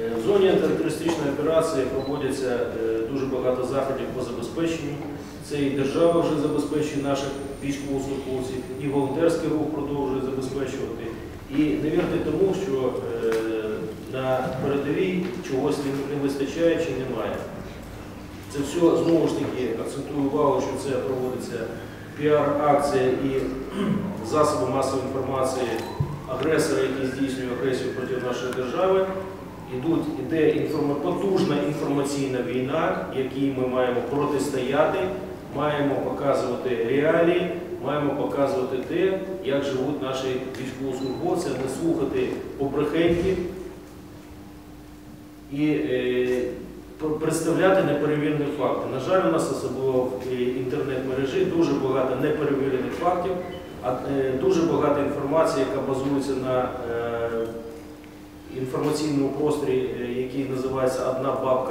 Е, В зоні антитерористичної операції проводяться е, дуже багато заходів по забезпеченню. Це і держава вже забезпечує наших військовослужбовців, і волонтерський рух продовжує забезпечувати. І не вірте тому, що е, на передовій чогось не- вистачає чи немає. Це все знову ж таки акцентую увагу, що це проводиться піар-акція і засоби масової інформації агресора, який здійснює агресію проти нашої держави. Ідуть, іде інформа- потужна інформаційна війна, якій ми маємо протистояти, маємо показувати реалії, маємо показувати те, як живуть наші військовослужбовці, не слухати побрехеньки і е, представляти неперевірені факти. На жаль, у нас особливо в е, інтернет-мережі дуже багато неперевірених фактів, а е, дуже багато інформації, яка базується на е, інформаційному просторі, е, який називається Одна бабка